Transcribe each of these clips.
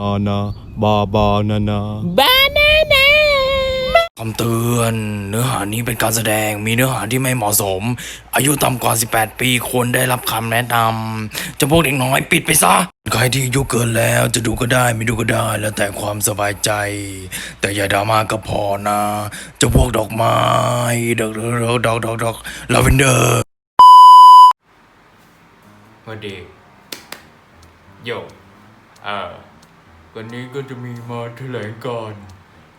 อานาบาบานานาบานานาคำเตือนเนื้อหานี้เป็นการแสดงมีเนื้อหาที่ไม่เหมาะสม อายุต่ำกว่า 18 ปีควรได้รับคำแนะนำจะพวกเด็กน้อยปิดไปซะใครที่อายุเกินแล้วจะดูก็ได้ไม่ดูก็ได้แล้วแต่ความสบายใจ แต่อย่าดราม่าก็พอนะเจะพวกดอกไม้ดอกดอกดอกดอกดอกลาเวนเดอร์วันดีโยเอ่อ วันนี้ก็จะมีมาแถลงการ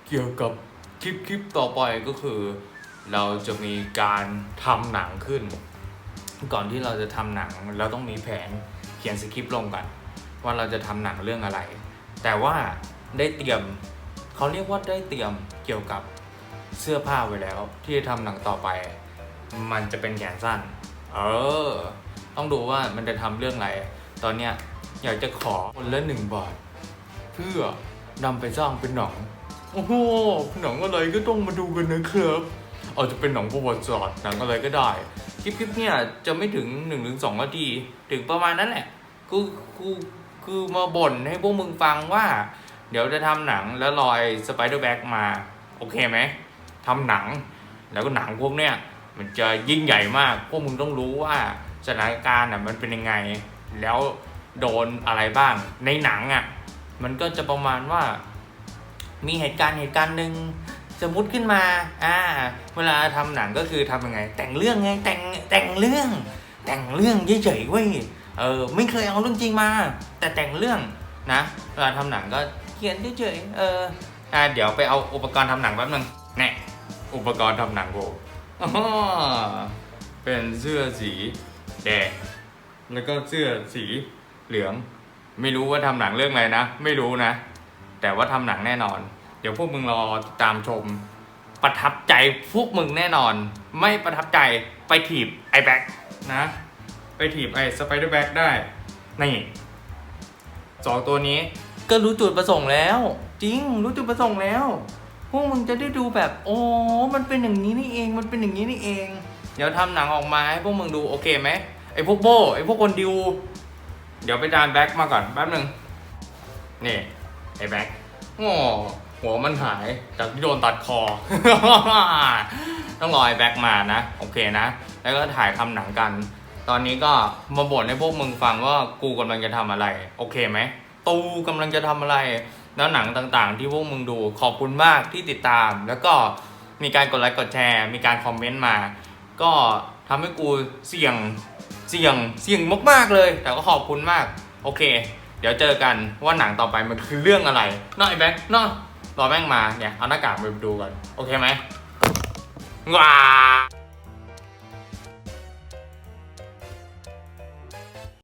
เกี่ยวกับคลิปคลิปต่อไปก็คือ เราจะมีการทำหนังขึ้น ก่อนที่เราจะทำหนังเราต้องมีแผนเขียนสคริปต์ลงกันว่าเราจะทำหนังเรื่องอะไร แต่ว่าได้เตรียมเขาเรียกว่าได้เตรียมเกี่ยวกับเสื้อผ้าไว้แล้ว ที่จะทำหนังต่อไป มันจะเป็นแขนสั้น เออ ต้องดูว่ามันจะทำเรื่องอะไร ตอนเนี้ยอยากจะขอคนละหนึ่งบาทเพื่อนำไปสร้างเป็นหนังโอ้โหหนังอะไรก็ต้องมาดูกันนะครับอาจจะเป็นหนังประวัติศาสตร์หนังอะไรก็ได้คลิปคลิปเนี่ยจะไม่ถึง1นถึงสนาทีถึงประมาณนั้นแหละคือคือคือมาบ่นให้พวกมึงฟังว่า เดี๋ยวจะทำหนังแล้วลอยสไปเดอร์แบ็กมาโอเคไหมทำหนัง แล้วก็หนังพวกเนี้ยมันจะยิ่งใหญ่มาก พวกมึงต้องรู้ว่าสถานการณ์อะมันเป็นยังไง แล้วโดนอะไรบ้างในหนังอะ มันก็จะประมาณว่า มีเหตุการณ์เหตุการณ์หนึ่งสมมติขึ้นมา อ่า เวลาทำหนังก็คือทำยังไง แต่งเรื่องไง แต่ง แต่งเรื่อง แต่งเรื่องเฉยๆเว้ย เออ ไม่เคยเอาเรื่องจริงมา แต่แต่งเรื่องนะ เวลาทำหนังก็เขียนเฉยๆ เออ อ่า เดี๋ยวไปเอาอุปกรณ์ทำหนังแป๊บนึงแน่อุปกรณ์ทำหนังกูอ๋อเป็นเสื้อสีแดง แล้วก็เสื้อสีเหลือง ไม่รู้ว่าทำหนังเรื่องอะไรนะ ไม่รู้นะ แต่ว่าทำหนังแน่นอน เดี๋ยวพวกมึงรอตามชม ประทับใจพวกมึงแน่นอน ไม่ประทับใจไปถีบไอแบ็กนะ ไปถีบไอสไปเดอร์แบ็กได้ นี่สองตัวนี้ก็รู้จุดประสงค์แล้ว จริงรู้จุดประสงค์แล้ว พวกมึงจะได้ดูแบบ โอ้มันเป็นอย่างนี้นี่เอง มันเป็นอย่างนี้นี่เอง เดี๋ยวทำหนังออกมาให้พวกมึงดูโอเคไหมไอพวกโบไอพวกคนดิว เดี๋ยวไปดานแบ็กมาก่อนแป๊บหนึ่งนี่ไอ้แบ็กโอ้หัวมันหายจากที่โดนตัดคอ ต้องรอไอแบ็กมานะ โอเคนะ แล้วก็ถ่ายทำหนังกัน ตอนนี้ก็มาบ่นให้พวกมึงฟังว่ากูกำลังจะทำอะไร โอเคไหม ตูกำลังจะทำอะไร แล้วหนังต่างๆ ที่พวกมึงดูขอบคุณมากที่ติดตาม แล้วก็มีการกดไลค์กดแชร์ มีการคอมเมนต์มา ก็ทำให้กูเสี่ยง เสี่ยงเสี่ยงมากๆเลย แต่ก็ขอบคุณมาก โอเค เดี๋ยวเจอกันว่าหนังต่อไปมันคือเรื่องอะไรเน้อยแบ็คเนอรอแม่งมาเนี่ยเอาหน้ากากไปดูก่อนโอเคไหมว้า